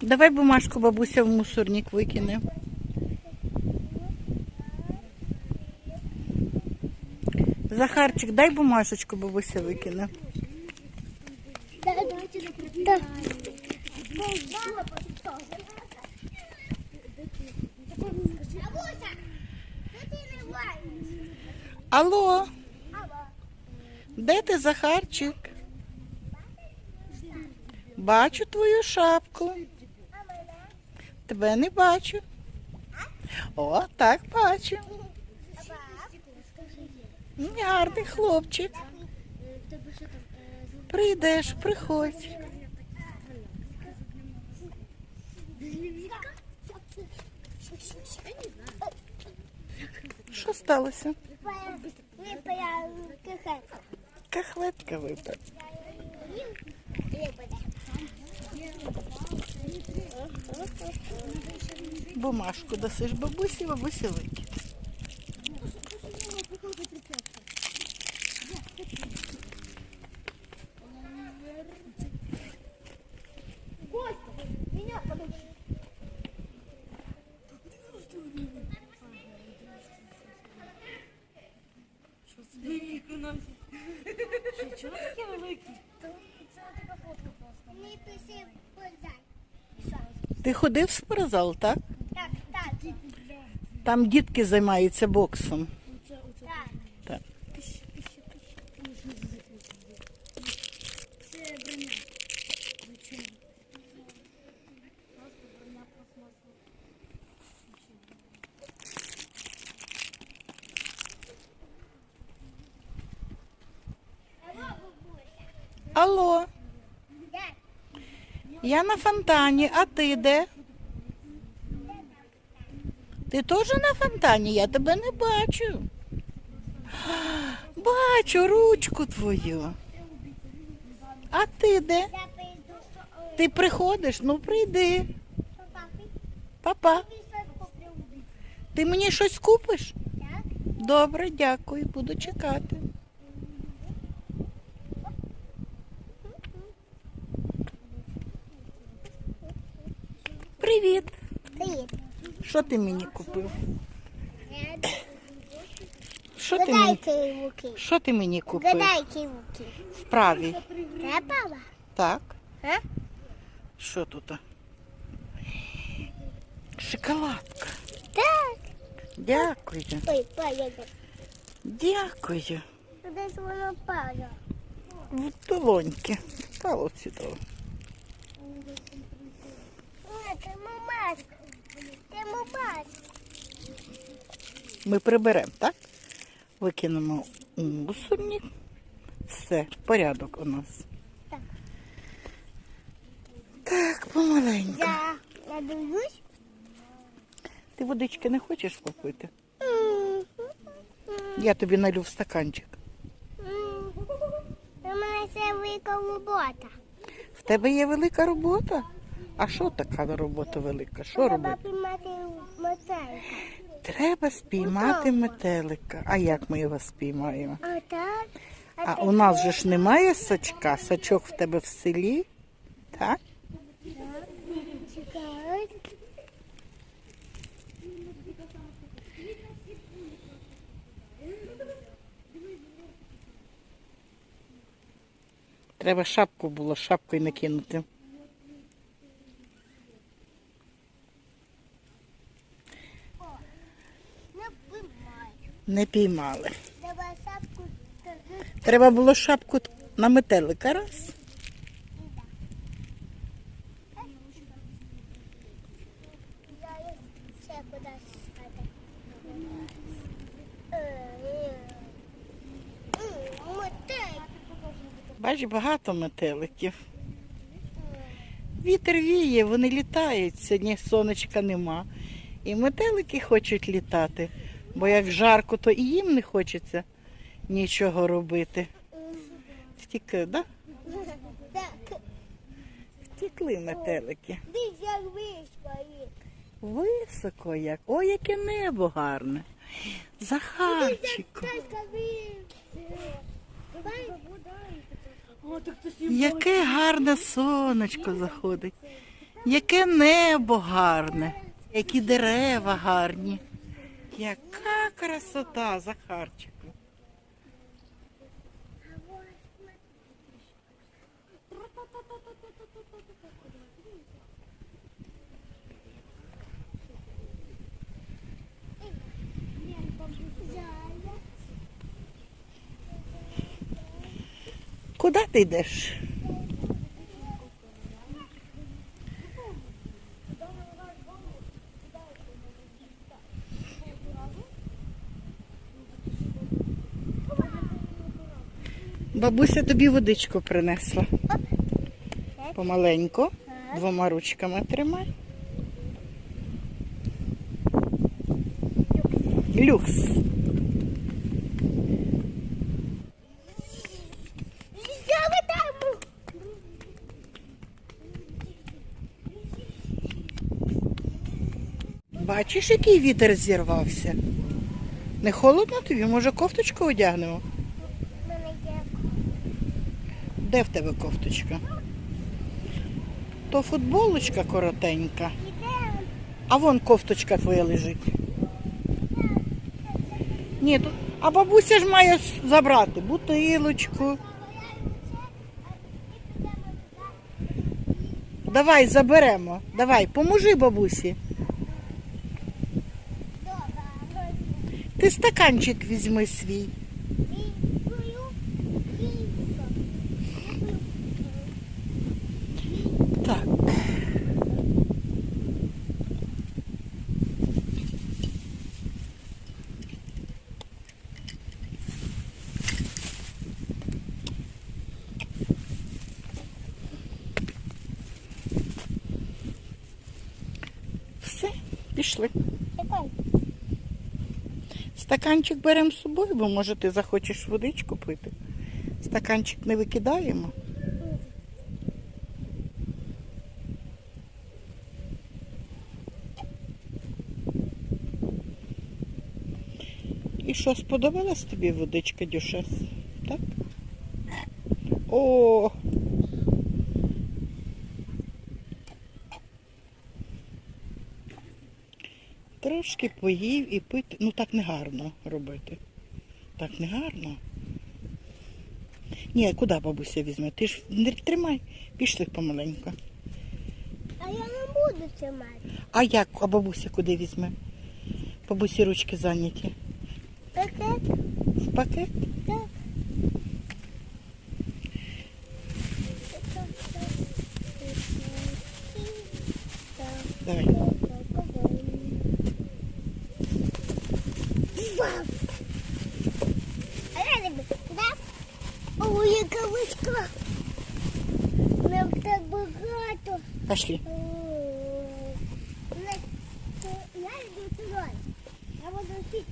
Давай бумажку бабуся в мусорник викине. Захарчик, дай бумажечку, бабуся викине. Алло. Де ти, Захарчик? Бачу твою шапку. Тебе не бачу. О, так бачу. Гарний хлопчик. Прийдеш, приходь. Що сталося? Кахлетка випала. Бумажку дасиш бабусі, бабусі викине. Чого таке велике? Ти ходив в спортзал, так? Так, так, Там дітки займаються боксом. так. Так. Алло, я на фонтані, а ти де? Ти теж на фонтані? Я тебе не бачу. Бачу ручку твою. А ти де? Ти приходиш? Ну прийди. Папа, ти мені щось купиш? Добре, дякую, буду чекати. Привіт. Привіт. Що ти мені купив? Що ти мені, руки. що ти мені купив? Гадайки руки. В правій. Треба? Так. А? Що тут? Шоколадка. Так. Дякую. Ой, поїду. Дякую. Ж воно падає? В долоньки. Стало сюди. О, це мамаська. Ми приберемо, так? Викинемо у мусорник. Все, порядок у нас. Так. Так, помаленьку. Я, я дивлюсь. Ти водички не хочеш попити? Я тобі налю в стаканчик. У мене це велика робота. В тебе є велика робота? А що така робота велика? Що Треба робити? Треба спіймати метелика. А як ми його спіймаємо? А так? А у нас же ж немає сачка, сачок в тебе в селі, так? Треба шапку було, шапкою накинути. Не піймаю. Не піймали. Треба було шапку на метелика раз. Спати. Мотель. Бач, багато метеликів. Вітер віє, вони літають. Сьогодні сонечка нема. І метелики хочуть літати. Бо як жарко, то і їм не хочеться нічого робити. Втікли, да? Так, Втікли метелики. десь як вийшла. Високо як. Ой, яке небо гарне. Захарчику. О, Яке гарне сонечко заходить. Яке небо гарне, які дерева гарні. Яка красота, Захарчику. Куди ти йдеш? Бабуся тобі водичку принесла. Помаленьку, двома ручками тримай. Люкс. Бачиш, який вітер зірвався? Не холодно тобі? Може кофточку одягнемо? Де в тебе кофточка? То футболочка коротенька, а вон кофточка твоя лежить. Ні, тут... а бабуся ж має забрати бутилочку. Давай заберемо. Давай, поможи бабусі. Ти стаканчик візьми свій. Дякую. Дякую. Так. Все, пішли. Чекай. Стаканчик беремо з собою, бо може ти захочеш водичку пити. Стаканчик не викидаємо. І що, сподобалась тобі водичка дюшес? Так? О! Трошки поїв і пити. Ну так не гарно робити. Так не гарно. Ні, куди бабуся візьме? Ти ж не тримай, пішли помаленько. А я не буду тримати. А як, а бабуся куди візьме? Бабусі ручки зайняті. Пакет. В пакет? Так. Давай. Вау! А я люблю, да? О, вишка! Нам так багато. Пошли. Я йду туди. Я буду вчити